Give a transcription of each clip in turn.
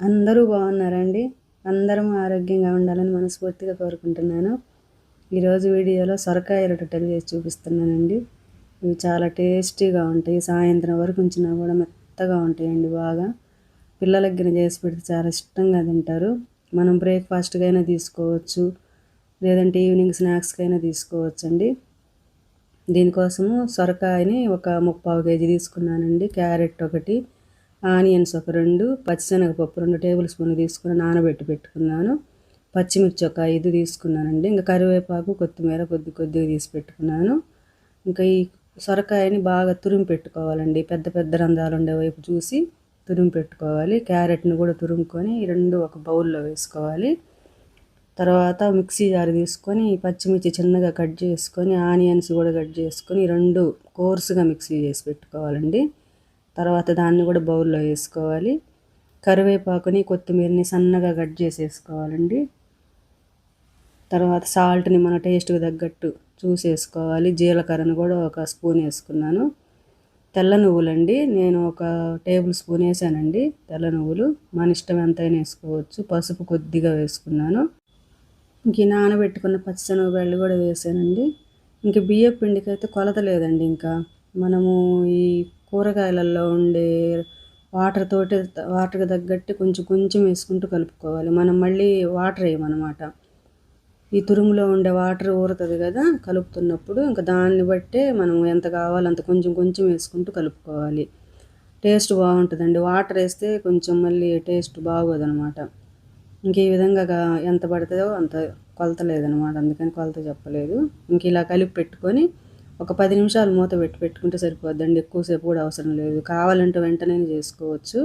అందరూ బాగున్నారండి. అందరం ఆరోగ్యంగా ఉండాలని మనస్ఫూర్తిగా కోరుకుంటున్నాను. ఈరోజు వీడియోలో సొరకాయ రొట్టెలు చేసి చూపిస్తున్నానండి. ఇవి చాలా టేస్టీగా ఉంటాయి. సాయంత్రం వరకు ఉంచినా కూడా మెత్తగా ఉంటాయండి బాగా. పిల్లలకి గిన చేసి పెడితే చాలా ఇష్టంగా తింటారు. మనం బ్రేక్ఫాస్ట్గా అయినా తీసుకోవచ్చు. లేదంటే ఈవినింగ్ స్నాక్స్కైనా తీసుకోవచ్చండి. దీనికోసము సొరకాయని ఒక ముప్పావు కేజీ తీసుకున్నానండి. క్యారెట్ ఒకటి ఆనియన్స్ ఒక రెండు పచ్చిశనగపప్పు రెండు టేబుల్ స్పూన్లు తీసుకుని నానబెట్టి పెట్టుకున్నాను. పచ్చిమిర్చి ఒక ఐదు తీసుకున్నానండి. ఇంకా కరివేపాకు కొత్తిమీర కొద్ది కొద్దిగా తీసి పెట్టుకున్నాను. ఇంకా ఈ సొరకాయని బాగా తురిమి పెట్టుకోవాలండి. పెద్ద పెద్ద రంధ్రాలు ఉండే వైపు చూసి తురిమి పెట్టుకోవాలి. క్యారెట్ని కూడా తురుముకొని రెండు ఒక బౌల్లో వేసుకోవాలి. తర్వాత మిక్సీ జారు తీసుకొని పచ్చిమిర్చి చిన్నగా కట్ చేసుకొని ఆనియన్స్ కూడా కట్ చేసుకొని రెండు కోర్సుగా మిక్సీ చేసి పెట్టుకోవాలండి. తర్వాత దాన్ని కూడా బౌల్లో వేసుకోవాలి. కరివేపాకుని కొత్తిమీరని సన్నగా కట్ చేసేసుకోవాలండి. తర్వాత సాల్ట్ని మన టేస్ట్కి తగ్గట్టు చూసేసుకోవాలి. జీలకర్రను కూడా ఒక స్పూన్ వేసుకున్నాను. తెల్ల నువ్వులండి. నేను ఒక టేబుల్ స్పూన్ వేసానండి తెల్ల నువ్వులు. మన ఇష్టం ఎంతైనా వేసుకోవచ్చు. పసుపు కొద్దిగా వేసుకున్నాను. ఇంక నానబెట్టుకున్న పచ్చిశనగపాయలు కూడా వేసానండి. ఇంక బియ్య పిండికి అయితే కొలత లేదండి ఇంకా. మనము ఈ కూరగాయలలో ఉండే వాటర్ తోటి వాటర్కి తగ్గట్టు కొంచెం కొంచెం వేసుకుంటూ కలుపుకోవాలి. మనం మళ్ళీ వాటర్ వేయమన్నమాట. ఈ తురుములో ఉండే వాటర్ ఊరుతుంది కదా కలుపుతున్నప్పుడు ఇంకా దాన్ని బట్టే మనం ఎంత కావాలో అంత కొంచెం కొంచెం వేసుకుంటూ కలుపుకోవాలి. టేస్ట్ బాగుంటుందండి. వాటర్ వేస్తే కొంచెం మళ్ళీ టేస్ట్ బాగోదనమాట ఇంక ఈ విధంగా ఎంత పడుతుందో అంత కొలత లేదనమాట అందుకని కొలత చెప్పలేదు. ఇంక ఇలా కలిపి పెట్టుకొని ఒక పది నిమిషాలు మూత పెట్టి పెట్టుకుంటే సరిపోద్దండి. ఎక్కువసేపు కూడా అవసరం లేదు. కావాలంటే వెంటనే చేసుకోవచ్చు.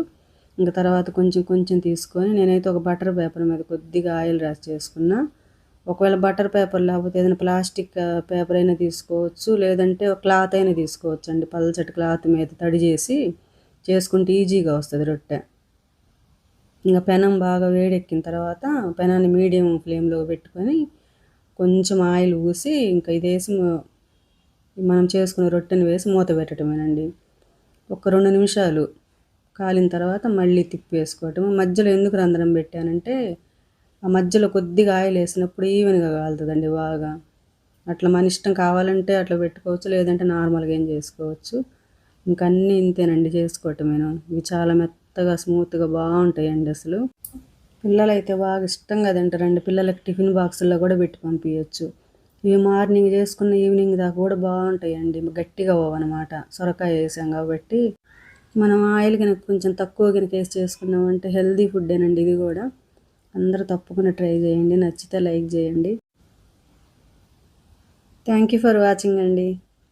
ఇంకా తర్వాత కొంచెం కొంచెం తీసుకొని నేనైతే ఒక బటర్ పేపర్ మీద కొద్దిగా ఆయిల్ రాసి చేసుకున్నా. ఒకవేళ బటర్ పేపర్ లేకపోతే ఏదైనా ప్లాస్టిక్ పేపర్ అయినా తీసుకోవచ్చు. లేదంటే ఒక క్లాత్ అయినా తీసుకోవచ్చు అండి పల్చటి క్లాత్ మీద తడి చేసి చేసుకుంటే ఈజీగా వస్తుంది రొట్టె. ఇంకా పెనం బాగా వేడెక్కిన తర్వాత పెనాన్ని మీడియం ఫ్లేమ్లో పెట్టుకొని కొంచెం ఆయిల్ పూసి ఇంకా ఇదేసి మనం చేసుకున్న రొట్టెని వేసి మూత పెట్టడమేనండి ఒక రెండు నిమిషాలు కాలిన తర్వాత మళ్ళీ తిప్పి వేసుకోవటం మధ్యలో ఎందుకు రంధ్రం పెట్టానంటే ఆ మధ్యలో కొద్దిగా ఆయిల్ వేసినప్పుడు ఈవెన్గా కాలుతుందండి బాగా. అట్లా మన ఇష్టం కావాలంటే అట్లా పెట్టుకోవచ్చు లేదంటే నార్మల్గా ఏం చేసుకోవచ్చు. ఇంకా అన్నీ ఇంతేనండి చేసుకోవటమేను ఇవి చాలా మెత్తగా స్మూత్గా బాగుంటాయండి అసలు. పిల్లలు అయితే బాగా ఇష్టంగా తింటారండి. పిల్లలకి టిఫిన్ బాక్సుల్లో కూడా పెట్టి పంపించవచ్చు ఇవి మార్నింగ్ చేసుకున్న ఈవినింగ్ దాకా కూడా బాగుంటాయండి. గట్టిగా పోవన్నమాట. సొరకాయ వేసాం కాబట్టి మనం ఆయిల్ కనుక కొంచెం తక్కువ కనుక వేసి చేసుకున్నామంటే హెల్దీ ఫుడ్డేనండి ఇది కూడా. అందరూ తప్పకుండా ట్రై చేయండి. నచ్చితే లైక్ చేయండి. థ్యాంక్ యూ ఫర్ వాచింగ్ అండి.